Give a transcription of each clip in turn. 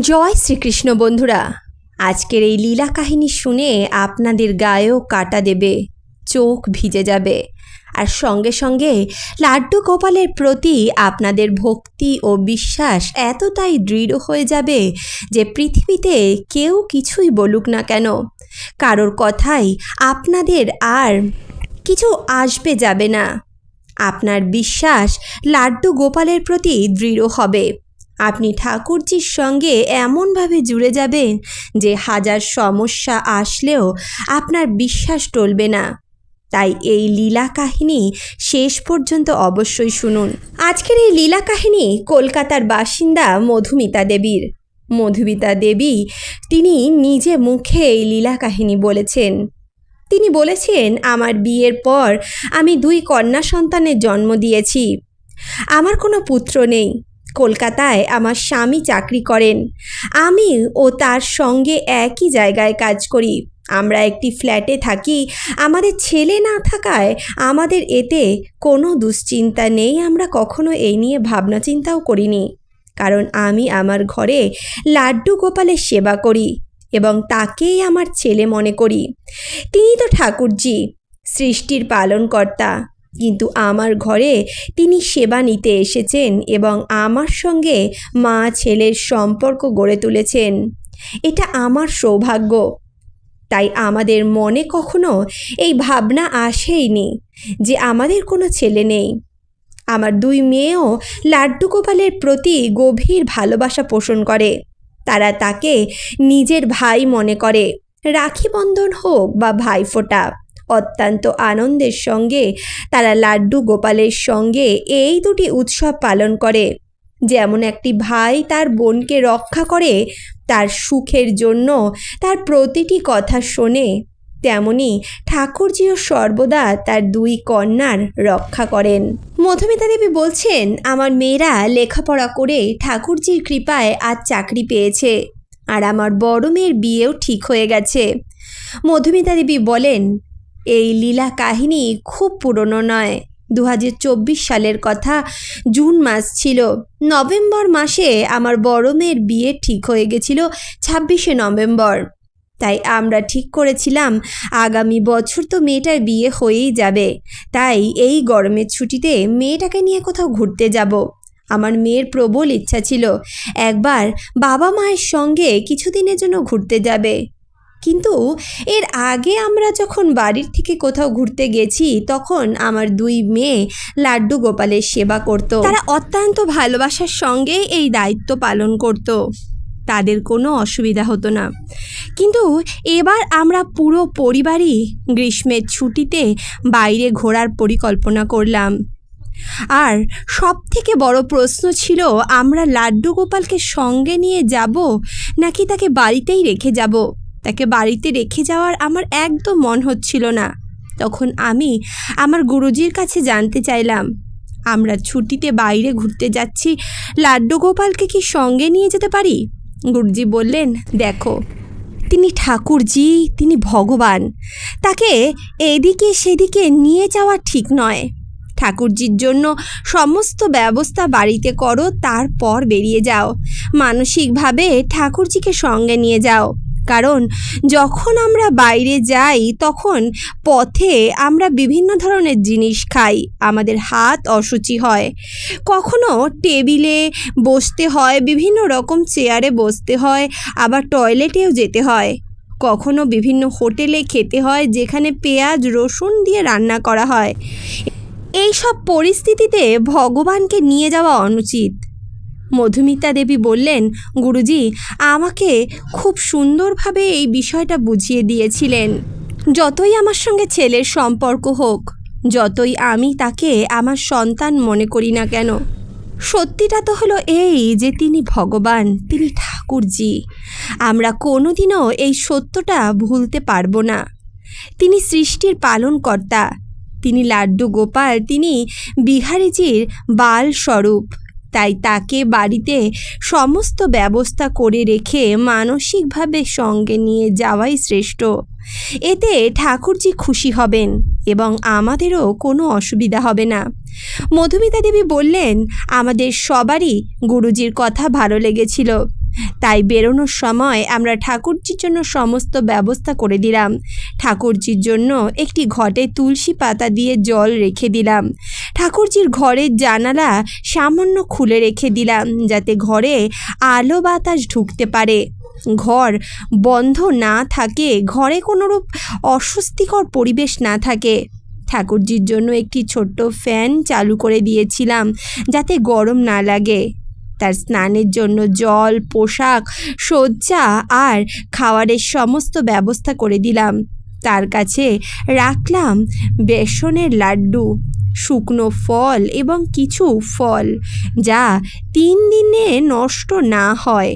জয় শ্রীকৃষ্ণ বন্ধুরা। আজকের এই লীলা কাহিনী শুনে আপনাদের গায়েও কাটা দেবে, চোখ ভিজে যাবে। আর সঙ্গে সঙ্গে লাড্ডু গোপালের প্রতি আপনাদের ভক্তি ও বিশ্বাস এতটাই দৃঢ় হয়ে যাবে যে পৃথিবীতে কেউ কিছুই বলুক না কেন। কারোর কথাই আপনাদের আর কিছু আসবে যাবে না। আপনার বিশ্বাস লাড্ডু গোপালের প্রতি দৃঢ় হবে। আপনি ঠাকুরজির সঙ্গে এমনভাবে জুড়ে যাবেন যে হাজার সমস্যা আসলেও আপনার বিশ্বাস টলবে না। তাই এই লীলা কাহিনী শেষ পর্যন্ত অবশ্যই শুনুন। আজকের এই লীলা কাহিনী কলকাতার বাসিন্দা মধুমিতা দেবীর। মধুমিতা দেবী তিনি নিজে মুখে এই লীলা কাহিনী বলেছেন। তিনি বলেছেন, আমার বিয়ের পর আমি দুই কন্যা সন্তানের জন্ম দিয়েছি। আমার কোনো পুত্র নেই। কলকাতায় আমার স্বামী চাকরি করেন। আমি ও তার সঙ্গে একই জায়গায় কাজ করি। আমরা একটি ফ্ল্যাটে থাকি। আমাদের ছেলে না থাকায় আমাদের এতে কোনো দুশ্চিন্তা নেই। আমরা কখনো এই নিয়ে ভাবনা চিন্তাও করিনি। কারণ আমি আমার ঘরে লাড্ডু গোপালের সেবা করি এবং তাকেই আমার ছেলে মনে করি। তিনি তো ঠাকুরজি, সৃষ্টির পালনকর্তা। কিন্তু আমার ঘরে তিনি সেবা নিতে এসেছেন এবং আমার সঙ্গে মা ছেলের সম্পর্ক গড়ে তুলেছেন। এটা আমার সৌভাগ্য। তাই আমাদের মনে কখনো এই ভাবনা আসেইনি যে আমাদের কোনো ছেলে নেই। আমার দুই মেয়েও লাড্ডু গোপালের প্রতি গভীর ভালোবাসা পোষণ করে। তারা তাকে নিজের ভাই মনে করে। রাখি বন্ধন হোক বা ভাইফোঁটা অত্যন্ত আনন্দের সঙ্গে তারা লাড্ডু গোপালের সঙ্গে এই দুটি উৎসব পালন করে। যেমন একটি ভাই তার বোনকে রক্ষা করে, তার সুখের জন্য তার প্রতিটি কথা শোনে। তেমনি ঠাকুরজিও সর্বদা তার দুই কন্যার রক্ষা করেন। মধুমিতা দেবী বলছেন, আমার মেয়েরা লেখাপড়া করে ঠাকুরজির কৃপায় আজ চাকরি পেয়েছে আর আমার বড় মেয়ের বিয়েও ঠিক হয়ে গেছে। মধুমিতা দেবী বলেন এই লীলা কাহিনী খুব পুরনো নয়। দু সালের কথা জুন মাস ছিল। নভেম্বর মাসে আমার বড় মেয়ের বিয়ে ঠিক হয়ে গেছিল ছাব্বিশে নভেম্বর। তাই আমরা ঠিক করেছিলাম, আগামী বছর তো মেয়েটার বিয়ে হয়েই যাবে। তাই এই গরমের ছুটিতে মেয়েটাকে নিয়ে কোথাও ঘুরতে যাব। আমার মেয়ের প্রবল ইচ্ছা ছিল, একবার বাবা মায়ের সঙ্গে কিছুদিনের জন্য ঘুরতে যাবে। কিন্তু এর আগে আমরা যখন বাড়ির থেকে কোথাও ঘুরতে গেছি, তখন আমার দুই মেয়ে লাড্ডু গোপালের সেবা করত। তারা অত্যন্ত ভালোবাসার সঙ্গে এই দায়িত্ব পালন করত। তাদের কোনো অসুবিধা হতো না। কিন্তু এবার আমরা পুরো পরিবারই গ্রীষ্মের ছুটিতে বাইরে ঘোরার পরিকল্পনা করলাম। আর সব থেকে বড় প্রশ্ন ছিল, আমরা লাড্ডু গোপালকে সঙ্গে নিয়ে যাব নাকি তাকে বাড়িতেই রেখে যাব? তাকে বাড়িতে রেখে যাওয়ার আমার একদম মন হচ্ছিল না। তখন আমি আমার গুরুজির কাছে জানতে চাইলাম, আমরা ছুটিতে বাইরে ঘুরতে যাচ্ছি, লাড্ডু গোপালকে কি সঙ্গে নিয়ে যেতে পারি? গুরুজি বললেন, দেখো, তিনি ঠাকুরজি, তিনি ভগবান। তাকে এদিকে সেদিকে নিয়ে যাওয়া ঠিক নয়। ঠাকুরজির জন্য সমস্ত ব্যবস্থা বাড়িতে করো, তারপর বেরিয়ে যাও। মানসিকভাবে ঠাকুরজিকে সঙ্গে নিয়ে যাও। কারণ যখন আমরা বাইরে যাই, তখন পথে আমরা বিভিন্ন ধরনের জিনিস খাই। আমাদের হাত অসুচি হয়। কখনো টেবিলে বসতে হয়, বিভিন্ন রকম চেয়ারে বসতে হয়, আবার টয়লেটেও যেতে হয়। কখনো বিভিন্ন হোটেলে খেতে হয়, যেখানে পেঁয়াজ, রসুন দিয়ে রান্না করা হয়। এই সব পরিস্থিতিতে ভগবানকে নিয়ে যাওয়া অনুচিত। মধুমিতা দেবী বললেন, গুরুজি, আমাকে খুব সুন্দরভাবে এই বিষয়টা বুঝিয়ে দিয়েছিলেন। যতই আমার সঙ্গে ছেলের সম্পর্ক হোক, যতই আমি তাকে আমার সন্তান মনে করি না কেন, সত্যিটা তো হলো এই যে তিনি ভগবান, তিনি ঠাকুরজি। আমরা কোনোদিনও এই সত্যটা ভুলতে পারব না। তিনি সৃষ্টির পালনকর্তা, তিনি লাড্ডু গোপাল, তিনি বিহারীজির বাল স্বরূপ তাই তাকে বাড়িতে সমস্ত ব্যবস্থা করে রেখে মানসিকভাবে সঙ্গে নিয়ে যাওয়াই শ্রেষ্ঠ। এতে ঠাকুরজি খুশি হবেন এবং আমাদেরও কোনো অসুবিধা হবে না। মধুমিতা দেবী বললেন, আমাদের সবারই গুরুজির কথা ভালো লেগেছিল। তাই বেরোনোর সময় আমরা ঠাকুরজির জন্য সমস্ত ব্যবস্থা করে দিলাম। ঠাকুরজির জন্য একটি ঘটে তুলসী পাতা দিয়ে জল রেখে দিলাম। ঠাকুরজির ঘরের জানালা সামান্য খুলে রেখে দিলাম যাতে ঘরে আলো বাতাস ঢুকতে পারে। ঘর বন্ধ না থাকে, ঘরে কোনোরূপ অস্বস্তিকর পরিবেশ না থাকে। ঠাকুরজির জন্য একটি ছোট্ট ফ্যান চালু করে দিয়েছিলাম যাতে গরম না লাগে। তার স্নানের জন্য জল, পোশাক, শয্যা আর খাওয়ারের সমস্ত ব্যবস্থা করে দিলাম। তার কাছে রাখলাম বেসনের লাড্ডু, শুকনো ফল এবং কিছু ফল যা তিন দিনে নষ্ট না হয়,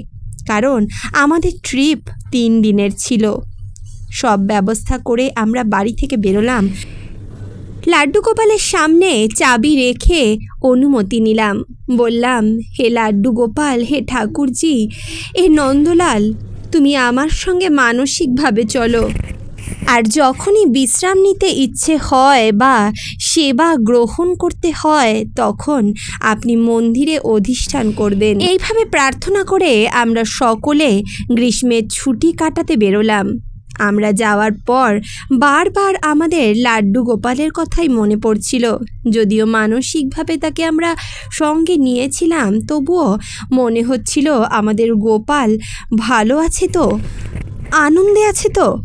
কারণ আমাদের ট্রিপ তিন দিনের ছিল। সব ব্যবস্থা করে আমরা বাড়ি থেকে বেরোলাম। লাড্ডু গোপালের সামনে চাবি রেখে অনুমতি নিলাম। বললাম, হে লাড্ডু গোপাল, হে ঠাকুরজি, এ নন্দলাল, তুমি আমার সঙ্গে মানসিকভাবে চলো। আর যখনই বিশ্রাম নিতে ইচ্ছে হয় বা সেবা গ্রহণ করতে হয়, তখন আপনি মন্দিরে অধিষ্ঠান করবেন। এইভাবে প্রার্থনা করে আমরা সকলে গ্রীষ্মের ছুটি কাটাতে বেরোলাম। আমরা যাওয়ার পর বারবার আমাদের লাড্ডু গোপালের কথাই মনে পড়ছিল। যদিও মানসিকভাবে তাকে আমরা সঙ্গে নিয়েছিলাম, তবুও মনে হচ্ছিল আমাদের গোপাল ভালো আছে তো, আনন্দে আছে তো।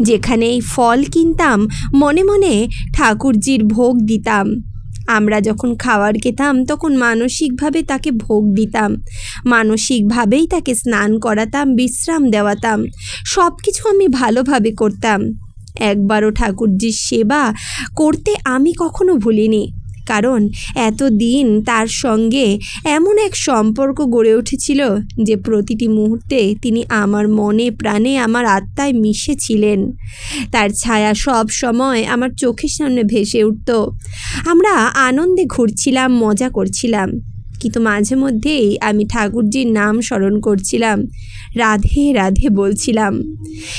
যেখানেই ফল কিনতাম, মনে মনে ঠাকুরজির ভোগ দিতাম। আমরা যখন খাবার খেতাম, তখন মানসিকভাবে তাকে ভোগ দিতাম। মানসিকভাবেই তাকে স্নান করাতাম, বিশ্রাম দেওয়াতাম। সব কিছু আমি ভালোভাবে করতাম। একবারও ঠাকুরজির সেবা করতে আমি কখনো ভুলিনি। কারণ এতদিন তার সঙ্গে এমন এক সম্পর্ক গড়ে উঠেছিল যে প্রতিটি মুহূর্তে তিনি আমার মনে প্রাণে আমার আত্মায় মিশেছিলেন। তার ছায়া সব সময় আমার চোখের সামনে ভেসে উঠত। আমরা আনন্দে ঘুরছিলাম, মজা করছিলাম। কিন্তু মাঝে মধ্যেই আমি ঠাকুরজির নাম স্মরণ করছিলাম, রাধে রাধে বলছিলাম।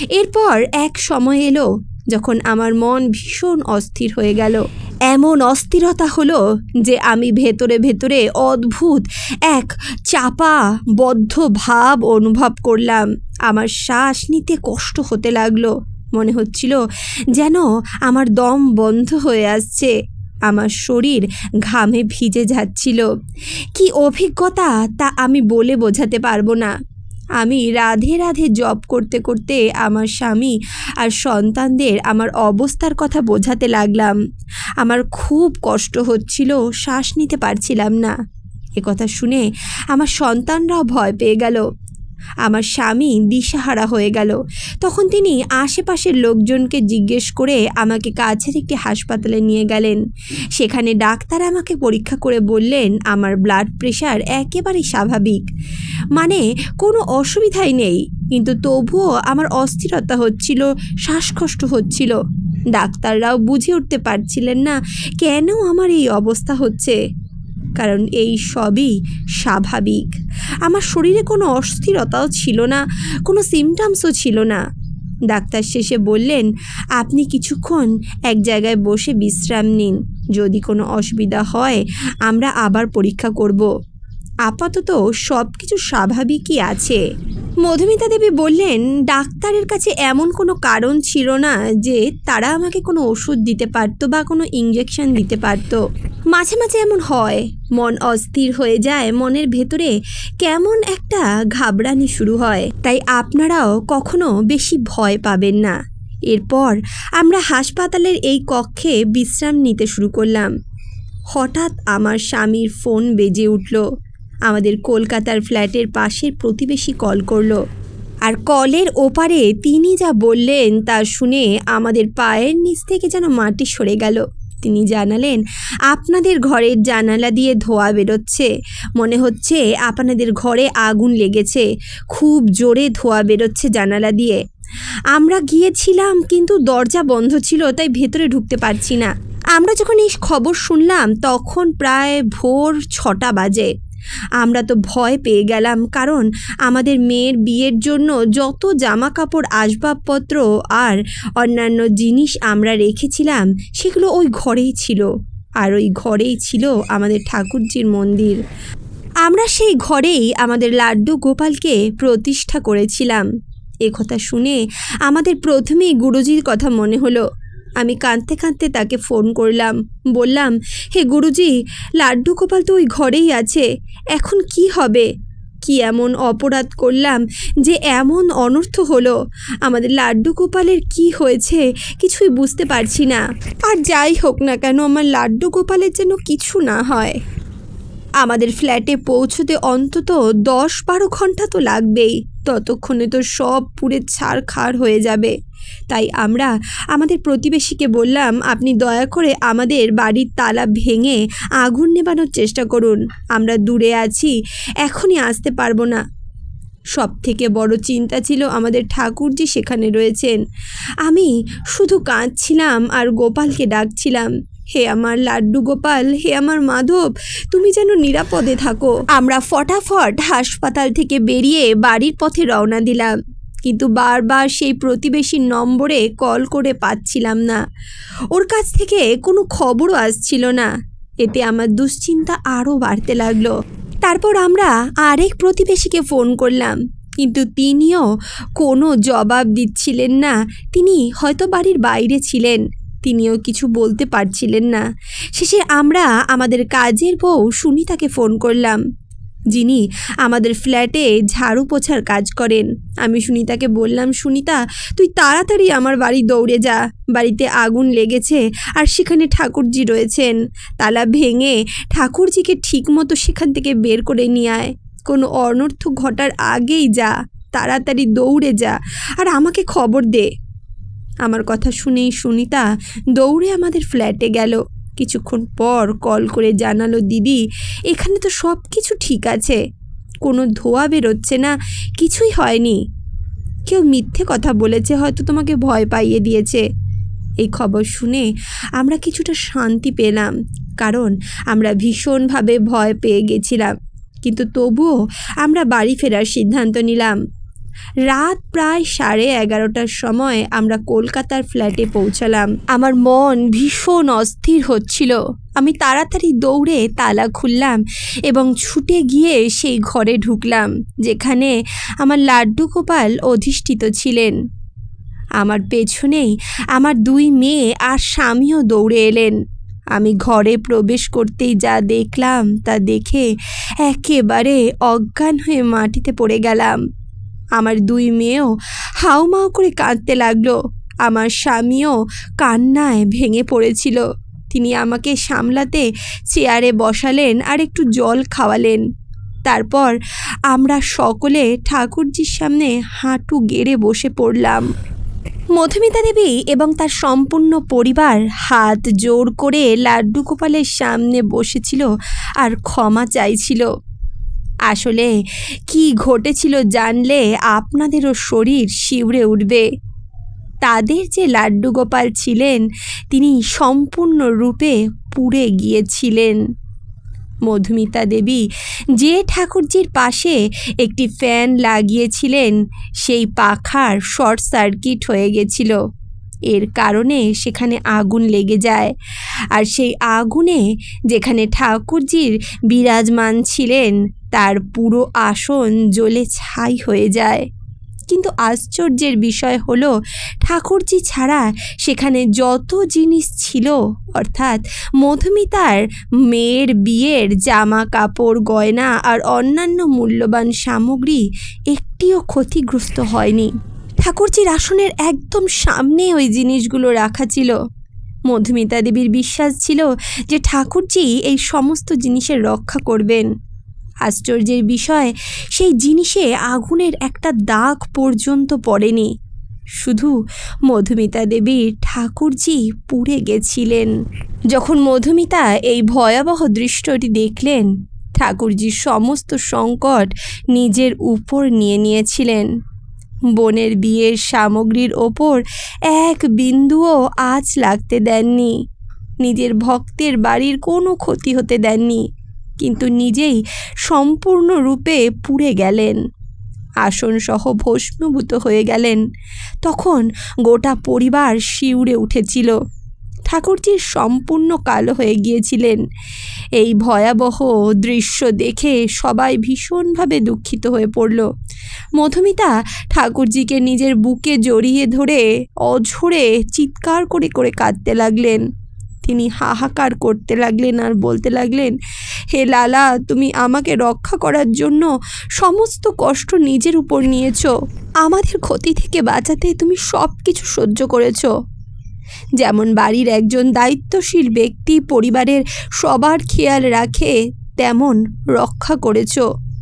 এরপর এক সময় এলো যখন আমার মন ভীষণ অস্থির হয়ে গেল। এমন অস্থিরতা হলো যে আমি ভেতরে ভেতরে অদ্ভুত, এক চাপা, বদ্ধ ভাব অনুভব করলাম। আমার শ্বাস নিতে কষ্ট হতে লাগল। মনে হচ্ছিল যেন আমার দম বন্ধ হয়ে আসছে। আমার শরীর ঘামে ভিজে যাচ্ছিল। কি অভিজ্ঞতা তা আমি বলে বোঝাতে পারব না। আমি রাধে রাধে জব করতে করতে আমার স্বামী আর সন্তানদের আমার অবস্থার কথা বোঝাতে লাগলাম। আমার খুব কষ্ট হচ্ছিল, শ্বাস নিতে পারছিলাম না। কথা শুনে আমার সন্তানরাও ভয় পেয়ে গেল। আমার স্বামী দিশাহারা হয়ে গেল। তখন তিনি আশেপাশের লোকজনকে জিজ্ঞেস করে আমাকে কাছের একটি হাসপাতালে নিয়ে গেলেন। সেখানে ডাক্তার আমাকে পরীক্ষা করে বললেন, আমার ব্লাড প্রেশার একেবারেই স্বাভাবিক। মানে কোনো অসুবিধাই নেই। কিন্তু তবুও আমার অস্থিরতা হচ্ছিল, শ্বাসকষ্ট হচ্ছিল। ডাক্তাররাও বুঝে উঠতে পারছিলেন না কেন আমার এই অবস্থা হচ্ছে। কারণ এই সবই স্বাভাবিক। আমার শরীরে কোনো অস্থিরতাও ছিল না, কোনো সিমটামসও ছিল না। ডাক্তার শেষে বললেন, আপনি কিছুক্ষণ এক জায়গায় বসে বিশ্রাম নিন। যদি কোনো অসুবিধা হয়, আমরা আবার পরীক্ষা করব। আপাতত সব কিছু স্বাভাবিকই আছে। মধুমিতা দেবী বললেন, ডাক্তারের কাছে এমন কোনো কারণ ছিল না যে তারা আমাকে কোনো ওষুধ দিতে পারতো বা কোনো ইঞ্জেকশন দিতে পারতো। মাঝে মাঝে এমন হয়, মন অস্থির হয়ে যায়, মনের ভেতরে কেমন একটা ঘাবড়ানি শুরু হয়। তাই আপনারাও কখনো বেশি ভয় পাবেন না। এরপর আমরা হাসপাতালের এই কক্ষে বিশ্রাম নিতে শুরু করলাম। হঠাৎ আমার স্বামীর ফোন বেজে উঠল। আমাদের কলকাতার ফ্ল্যাটের পাশের প্রতিবেশী কল করল। আর কলের ওপারে তিনি যা বললেন তা শুনে আমাদের পায়ের নিচ থেকে যেন মাটি সরে গেল। তিনি জানালেন, আপনাদের ঘরের জানালা দিয়ে ধোয়া বেরোচ্ছে। মনে হচ্ছে আপনাদের ঘরে আগুন লেগেছে। খুব জোরে ধোয়া বেরোচ্ছে জানালা দিয়ে। আমরা গিয়েছিলাম কিন্তু দরজা বন্ধ ছিল, তাই ভেতরে ঢুকতে পারছি না। আমরা যখন এই খবর শুনলাম, তখন প্রায় ভোর ছটা বাজে। আমরা তো ভয় পেয়ে গেলাম, কারণ আমাদের মেয়ের বিয়ের জন্য যত জামা কাপড় আসবাবপত্র আর অন্যান্য জিনিস আমরা রেখেছিলাম, সেগুলো ওই ঘরেই ছিল। আর ওই ঘরেই ছিল আমাদের ঠাকুরজির মন্দির। আমরা সেই ঘরেই আমাদের লাড্ডু গোপালকে প্রতিষ্ঠা করেছিলাম। এ কথা শুনে আমাদের প্রথমেই গুরুজির কথা মনে হলো আমি কাঁদতে কাঁদতে তাকে ফোন করলাম। বললাম, হে গুরুজি, লাড্ডু গোপাল তো ওই ঘরেই আছে। এখন কি হবে? কি এমন অপরাধ করলাম যে এমন অনর্থ হলো? আমাদের লাড্ডু গোপালের কি হয়েছে কিছুই বুঝতে পারছি না। আর যাই হোক না কেন, আমার লাড্ডু গোপালের যেন কিছু না হয়। আমাদের ফ্ল্যাটে পৌঁছতে অন্তত দশ বারো ঘণ্টা তো লাগবেই। ততক্ষণে তো সব পুরে ছাড় খাড় হয়ে যাবে। তাই আমরা আমাদের প্রতিবেশীকে বললাম, আপনি দয়া করে আমাদের বাড়ির তালা ভেঙে আগুন নেবানোর চেষ্টা করুন। আমরা দূরে আছি, এখনই আসতে পারব না। সব থেকে বড় চিন্তা ছিল আমাদের ঠাকুরজি সেখানে রয়েছেন। আমি শুধু কাঁদছিলাম আর গোপালকে ডাকছিলাম, হে আমার লাড্ডু গোপাল, হে আমার মাধব, তুমি যেন নিরাপদে থাকো। আমরা ফটাফট হাসপাতাল থেকে বেরিয়ে বাড়ির পথে রওনা দিলাম। কিন্তু বারবার সেই প্রতিবেশীর নম্বরে কল করে পাচ্ছিলাম না। ওর কাছ থেকে কোনো খবরও আসছিল না। এতে আমার দুশ্চিন্তা আরও বাড়তে লাগল। তারপর আমরা আরেক প্রতিবেশীকে ফোন করলাম। কিন্তু তিনিও কোনো জবাব দিচ্ছিলেন না। তিনি হয়তো বাড়ির বাইরে ছিলেন। তিনিও কিছু বলতে পারছিলেন না। শেষে আমরা আমাদের কাজের বউ সুনিতাকে ফোন করলাম। যিনি আমাদের ফ্ল্যাটে ঝাড়ু পোছার কাজ করেন। আমি সুনিতাকে বললাম, সুনিতা, তুই তাড়াতাড়ি আমার বাড়ি দৌড়ে যা। বাড়িতে আগুন লেগেছে আর সেখানে ঠাকুরজি রয়েছেন। তালা ভেঙে ঠাকুরজিকে ঠিকমতো সেখান থেকে বের করে নিয়ে আয়। কোনো অনর্থ ঘটার আগেই যা। তাড়াতাড়ি দৌড়ে যা আর আমাকে খবর দে। আমার কথা শুনেই সুনিতা দৌড়ে আমাদের ফ্ল্যাটে গেল। কিছুক্ষণ পর কল করে জানালো, দিদি, এখানে তো সব কিছু ঠিক আছে। কোনো ধোয়া বেরোচ্ছে না, কিছুই হয়নি। কেউ মিথ্যে কথা বলেছে, হয়তো তোমাকে ভয় পাইয়ে দিয়েছে এই খবর শুনে আমরা কিছুটা শান্তি পেলাম, কারণ আমরা ভীষণভাবে ভয় পেয়ে গেছিলাম। কিন্তু তবুও আমরা বাড়ি ফেরার সিদ্ধান্ত নিলাম। রাত প্রায় সাড়ে এগারোটার সময় আমরা কলকাতার ফ্ল্যাটে পৌঁছালাম। আমার মন ভীষণ অস্থির হচ্ছিল। আমি তাড়াতাড়ি দৌড়ে তালা খুললাম এবং ছুটে গিয়ে সেই ঘরে ঢুকলাম, যেখানে আমার লাড্ডু গোপাল অধিষ্ঠিত ছিলেন। আমার পেছনেই আমার দুই মেয়ে আর স্বামীও দৌড়ে এলেন। আমি ঘরে প্রবেশ করতেই যা দেখলাম তা দেখে একেবারে অজ্ঞান হয়ে মাটিতে পড়ে গেলাম। আমার দুই মেয়েও হাউমাউ করে কাঁদতে লাগল। আমার স্বামীও কান্নায় ভেঙে পড়েছিল। তিনি আমাকে সামলাতে চেয়ারে বসালেন আর একটু জল খাওয়ালেন। তারপর আমরা সকলে ঠাকুরজির সামনে হাঁটু গেড়ে বসে পড়লাম। মধুমিতা দেবী এবং তার সম্পূর্ণ পরিবার হাত জোর করে লাড্ডু গোপালের সামনে বসেছিল আর ক্ষমা চাইছিল। আসলে কি ঘটেছিল জানলে আপনাদেরও শরীর শিউরে উঠবে। তাদের যে লাড্ডু গোপাল ছিলেন, তিনি সম্পূর্ণরূপে পুড়ে গিয়েছিলেন। মধুমিতা দেবী যে ঠাকুরজির পাশে একটি ফ্যান লাগিয়েছিলেন, সেই পাখার শর্ট সার্কিট হয়ে গেছিল। এর কারণে সেখানে আগুন লেগে যায়। আর সেই আগুনে যেখানে ঠাকুরজির বিরাজমান ছিলেন তার পুরো আসন জ্বলে ছাই হয়ে যায়। কিন্তু আশ্চর্যের বিষয় হলো, ঠাকুরজি ছাড়া সেখানে যত জিনিস ছিল, অর্থাৎ মধুমিতার মেয়ের বিয়ের জামা, কাপড়, গয়না আর অন্যান্য মূল্যবান সামগ্রী একটিও ক্ষতিগ্রস্ত হয়নি। ঠাকুরজির আসনের একদম সামনে ওই জিনিসগুলো রাখা ছিল। মধুমিতা দেবীর বিশ্বাস ছিল যে ঠাকুরজি এই সমস্ত জিনিসের রক্ষা করবেন। আশ্চর্যের বিষয়, সেই জিনিসে আগুনের একটা দাগ পর্যন্ত পড়েনি। শুধু মধুমিতা দেবীর ঠাকুরজি পুড়ে গেছিলেন। যখন মধুমিতা এই ভয়াবহ দৃশ্যটি দেখলেন, ঠাকুরজির সমস্ত সংকট নিজের উপর নিয়ে নিয়েছিলেন। বোনের বিয়ের সামগ্রীর ওপর এক বিন্দুও আঁচ লাগতে দেননি। নিজের ভক্তের বাড়ির কোনো ক্ষতি হতে দেননি। কিন্তু নিজেই সম্পূর্ণরূপে পুড়ে গেলেন। আসনসহ ভস্মীভূত হয়ে গেলেন। তখন গোটা পরিবার শিউরে উঠেছিল। ঠাকুরজি সম্পূর্ণ কালো হয়ে গিয়েছিলেন। এই ভয়াবহ দৃশ্য দেখে সবাই ভীষণভাবে দুঃখিত হয়ে পড়ল। মধুমিতা ঠাকুরজিকে নিজের বুকে জড়িয়ে ধরে অঝরে চিৎকার করে করে কাঁদতে লাগলেন। তিনি হাহাকার করতে লাগলেন আর বলতে লাগলেন, হে লালা, তুমি আমাকে রক্ষা করার জন্য সমস্ত কষ্ট নিজের উপর নিয়েছো। আমাদের ক্ষতি থেকে বাঁচাতে তুমি সব কিছু সহ্য করেছ। যেমন বাড়ির একজন দায়িত্বশীল ব্যক্তি পরিবারের সবার খেয়াল রাখে, তেমন রক্ষা করেছ।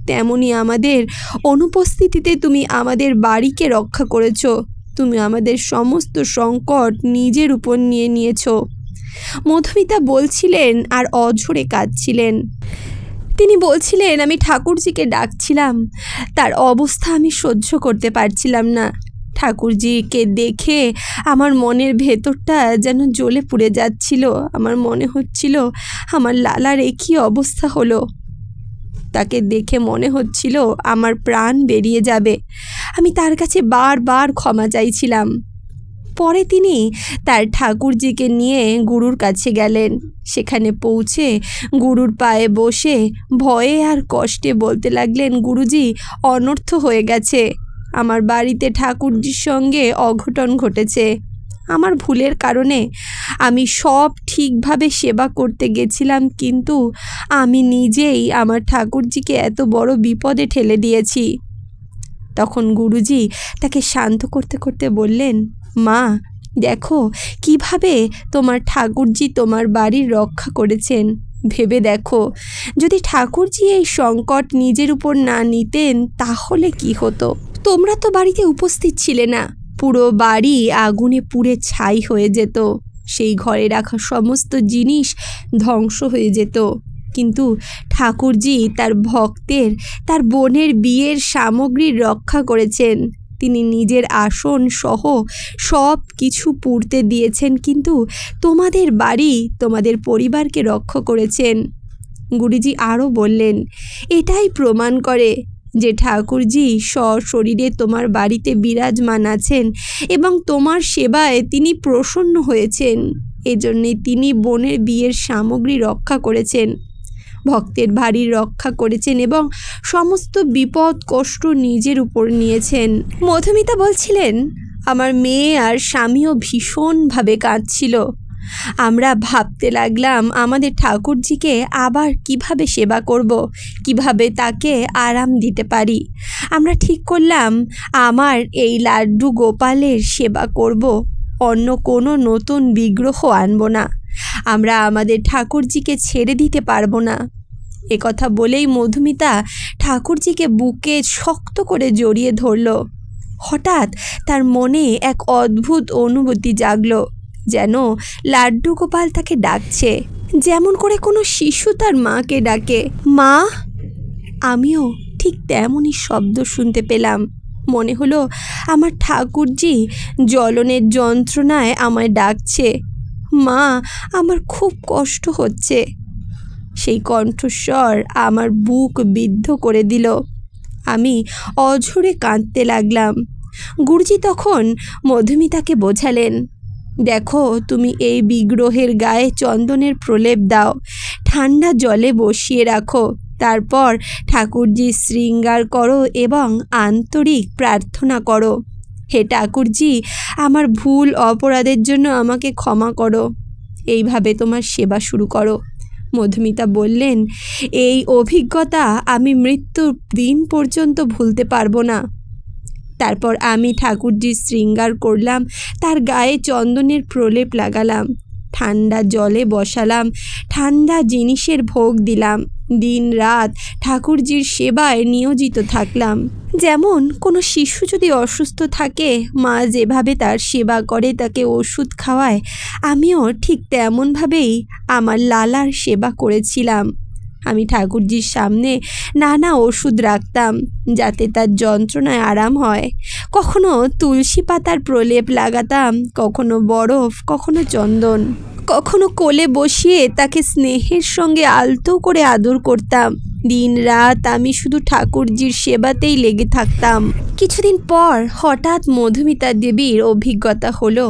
তেমনই আমাদের অনুপস্থিতিতে তুমি আমাদের বাড়িকে রক্ষা করেছ। তুমি আমাদের সমস্ত সংকট নিজের উপর নিয়ে নিয়েছো। মধুমিতা বলছিলেন আর অঝরে কাঁদছিলেন। তিনি বলছিলেন, আমি ঠাকুরজিকে ডাকছিলাম। তার অবস্থা আমি সহ্য করতে পারছিলাম না। ঠাকুরজিকে দেখে আমার মনের ভেতরটা যেন জ্বলে পুড়ে যাচ্ছিল। আমার মনে হচ্ছিল আমার লালার একই অবস্থা হলো। তাকে দেখে মনে হচ্ছিল আমার প্রাণ বেরিয়ে যাবে। আমি তার কাছে বারবার ক্ষমা চাইছিলাম। পরে তিনি তার ঠাকুরজিকে নিয়ে গুরুর কাছে গেলেন। সেখানে পৌঁছে গুরুর পায়ে বসে ভয়ে আর কষ্টে বলতে লাগলেন, গুরুজি, অনর্থ হয়ে গেছে। আমার বাড়িতে ঠাকুরজির সঙ্গে অঘটন ঘটেছে। আমার ভুলের কারণে আমি সব ঠিকভাবে সেবা করতে গেছিলাম, কিন্তু আমি নিজেই আমার ঠাকুরজিকে এত বড় বিপদে ঠেলে দিয়েছি। তখন গুরুজি তাকে শান্ত করতে করতে বললেন মা, দেখো কীভাবে তোমার ঠাকুরজি তোমার বাড়ির রক্ষা করেছেন। ভেবে দেখো, যদি ঠাকুরজি এই সংকট নিজের উপর না নিতেন তাহলে কি হতো? তোমরা তো বাড়িতে উপস্থিত ছিলে না। পুরো বাড়ি আগুনে পুড়ে ছাই হয়ে যেত। সেই ঘরে রাখা সমস্ত জিনিস ধ্বংস হয়ে যেত। কিন্তু ঠাকুরজি তার ভক্তের, তার বোনের বিয়ের সামগ্রীর রক্ষা করেছেন। তিনি নিজের আসন সহ সব কিছু পুড়তে দিয়েছেন, কিন্তু তোমাদের বাড়ি, তোমাদের পরিবারকে রক্ষা করেছেন। গুরুজি আরও বললেন, এটাই প্রমাণ করে যে ঠাকুরজি সশরীরে তোমার বাড়িতে বিরাজমান আছেন এবং তোমার সেবায় তিনি প্রসন্ন হয়েছেন। এজন্যে তিনি বোনের বিয়ের সামগ্রী রক্ষা করেছেন। ভক্তের বাড়ির রক্ষা করেছেন এবং সমস্ত বিপদ, কষ্ট নিজের উপর নিয়েছেন। মধুমিতা বলছিলেন, আমার মেয়ে আর স্বামীও ভীষণভাবে কাঁদছিল। আমরা ভাবতে লাগলাম, আমাদের ঠাকুরজিকে আবার কীভাবে সেবা করব, কীভাবে তাকে আরাম দিতে পারি। আমরা ঠিক করলাম, আমার এই লাড্ডু গোপালের সেবা করব। অন্য কোনো নতুন বিগ্রহ আনব না। আমরা আমাদের ঠাকুরজিকে ছেড়ে দিতে পারব না। কথা বলেই মধুমিতা ঠাকুরজিকে বুকে শক্ত করে জড়িয়ে ধরল। হঠাৎ তার মনে এক অদ্ভুত অনুভূতি জাগলো, যেন লাড্ডু গোপাল তাকে ডাকছে। যেমন করে কোনো শিশু তার মাকে ডাকে। মা? আমিও ঠিক তেমনই শব্দ শুনতে পেলাম। মনে হলো আমার ঠাকুরজি জ্বলনের যন্ত্রণায় আমায় ডাকছে। মা, আমার খুব কষ্ট হচ্ছে। সেই কণ্ঠস্বর আমার বুক বিদ্ধ করে দিল। আমি অঝরে কাঁদতে লাগলাম। গুরুজি তখন মধুমিতাকে বোঝালেন, দেখো, তুমি এই বিগ্রহের গায়ে চন্দনের প্রলেপ দাও। ঠান্ডা জলে বসিয়ে রাখো। তারপর ঠাকুরজি শৃঙ্গার করো এবং আন্তরিক প্রার্থনা করো। হে ঠাকুরজি, আমার ভুল অপরাধের জন্য আমাকে ক্ষমা করো। এইভাবে তোমার সেবা শুরু করো। মধুমিতা বললেন, এই অভিজ্ঞতা আমি মৃত্যুর দিন পর্যন্ত ভুলতে পারব না। তারপর আমি ঠাকুরজির শৃঙ্গার করলাম, তার গায়ে চন্দনের প্রলেপ লাগালাম। ঠান্ডা জলে বসালাম, ঠান্ডা জিনিসের ভোগ দিলাম। দিন রাত ঠাকুরজির সেবায় নিয়োজিত থাকলাম। যেমন কোনো শিশু যদি অসুস্থ থাকে, মা যেভাবে তার সেবা করে তাকে ওষুধ খাওয়ায়, আমিও ঠিক তেমনভাবেই আমার লালার সেবা করেছিলাম। আমি ঠাকুরজির সামনে নানা ওষুধ রাখতাম যাতে তার যন্ত্রণায় আরাম হয়। কখনো তুলসী পাতার প্রলেপ লাগাতাম, কখনো বরফ, কখনো চন্দন, কখনো কোলে বসিয়ে তাকে স্নেহের সঙ্গে আলতো করে আদর করতাম। দিন রাত আমি শুধু ঠাকুরজির সেবাতেই লেগে থাকতাম। কিছুদিন পর হঠাৎ মধুমিতা দেবীর অভিজ্ঞতা হলো,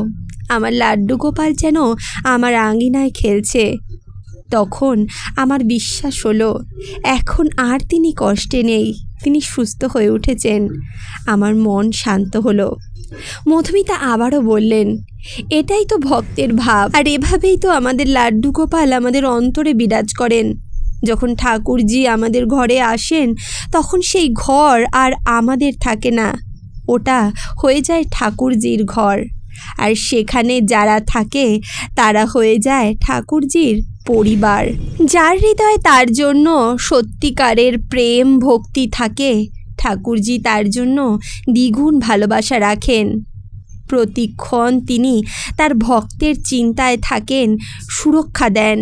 আমার লাড্ডু গোপাল যেন আমার আঙিনায় খেলছে। তখন আমার বিশ্বাস হলো, এখন আর তিনি কষ্টে নেই, তিনি সুস্থ হয়ে উঠেছেন। আমার মন শান্ত হলো। মধুমিতা আবারও বললেন, এটাই তো ভক্তের ভাব, আর এভাবেই তো আমাদের লাড্ডু গোপাল আমাদের অন্তরে বিরাজ করেন। যখন ঠাকুরজি আমাদের ঘরে আসেন, তখন সেই ঘর আর আমাদের থাকে না। ওটা হয়ে যায় ঠাকুরজির ঘর, আর সেখানে যারা থাকে, তারা হয়ে যায় ঠাকুরজির পরিবার, যার হৃদয়ে তার জন্য সত্যিকারের প্রেম ভক্তি থাকে, ঠাকুরজি তার জন্য দ্বিগুণ ভালোবাসা রাখেন। প্রতিক্ষণ তিনি তার ভক্তের চিন্তায় থাকেন, সুরক্ষা দেন।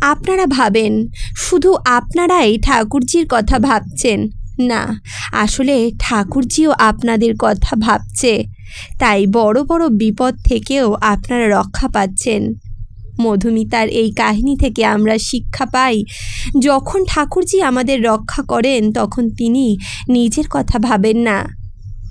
আপনারা ভাবেন, শুধু আপনারাই ঠাকুরজির কথা ভাবছেন? না, আসলে ঠাকুরজিও আপনাদের কথা ভাবছে। তাই বড় বড় বিপদ থেকেও আপনারা রক্ষা পাচ্ছেন। মধুমিতার এই কাহিনী থেকে আমরা শিক্ষা পাই, যখন ঠাকুরজি আমাদের রক্ষা করেন, তখন তিনি নিজের কথা ভাবেন না।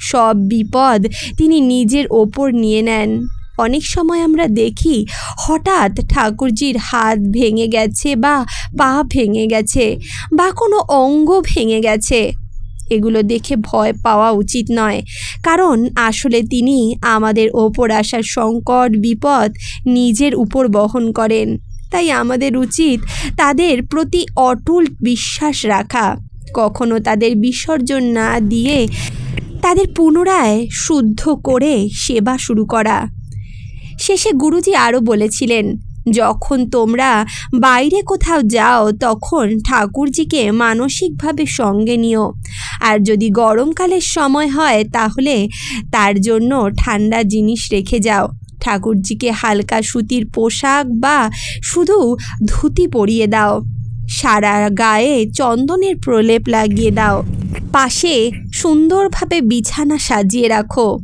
সব বিপদ তিনি নিজের ওপর নিয়ে নেন। অনেক সময় আমরা দেখি, হঠাৎ ঠাকুরজির হাত ভেঙে গেছে বা পা ভেঙে গেছে বা কোনো অঙ্গ ভেঙে গেছে। এগুলো দেখে ভয় পাওয়া উচিত নয়। কারণ আসলে তিনি আমাদের ওপর আসা সংকট, বিপদ নিজের উপর বহন করেন। তাই আমাদের উচিত তাদের প্রতি অটুল বিশ্বাস রাখা। কখনো তাদের বিসর্জন না দিয়ে তাদের পুনরায় শুদ্ধ করে সেবা শুরু করা। শেষে গুরুজি আরও বলেছিলেন যখন তোমরা বাইরে কোথাও যাও, তখন ঠাকুরজিকে মানসিকভাবে সঙ্গে নিও। আর যদি গরমকালের সময় হয়, তাহলে তার জন্য ঠান্ডা জিনিস রেখে যাও। ঠাকুরজিকে হালকা সুতির পোশাক বা শুধু ধুতি পরিয়ে দাও। সারা গায়ে চন্দনের প্রলেপ লাগিয়ে দাও। পাশে সুন্দরভাবে বিছানা সাজিয়ে রাখো।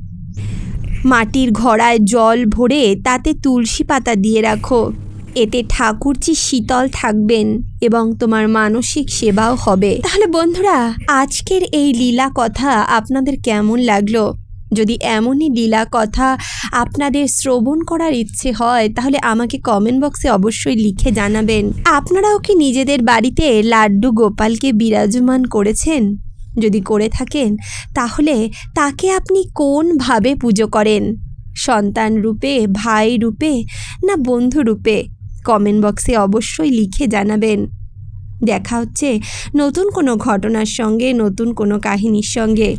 মাটির ঘড়ায় জল ভরে তাতে তুলসী পাতা দিয়ে রাখো। এতে ঠাকুরজি শীতল থাকবেন এবং তোমার মানসিক সেবাও হবে। তাহলে বন্ধুরা, আজকের এই লীলা কথা আপনাদের কেমন লাগল? যদি এমনই লীলা কথা আপনাদের শ্রবণ করার ইচ্ছে হয়, তাহলে আমাকে কমেন্ট বক্সে অবশ্যই লিখে জানাবেন। আপনারাও কি নিজেদের বাড়িতে লাড্ডু গোপালকে বিরাজমান করেছেন? যদি করে থাকেন, তাহলে তাকে আপনি কোনভাবে পুজো করেন? সন্তান রূপে, ভাই রূপে, না বন্ধু রূপে? কমেন্ট বক্সে অবশ্যই লিখে জানাবেন। দেখা হচ্ছে নতুন কোনো ঘটনার সঙ্গে, নতুন কোনো কাহিনীর সঙ্গে।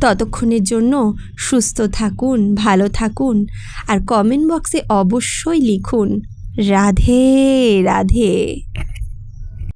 ততক্ষণের জন্য সুস্থ থাকুন, ভালো থাকুন, আর কমেন্ট বক্সে অবশ্যই লিখুন। রাধে রাধে।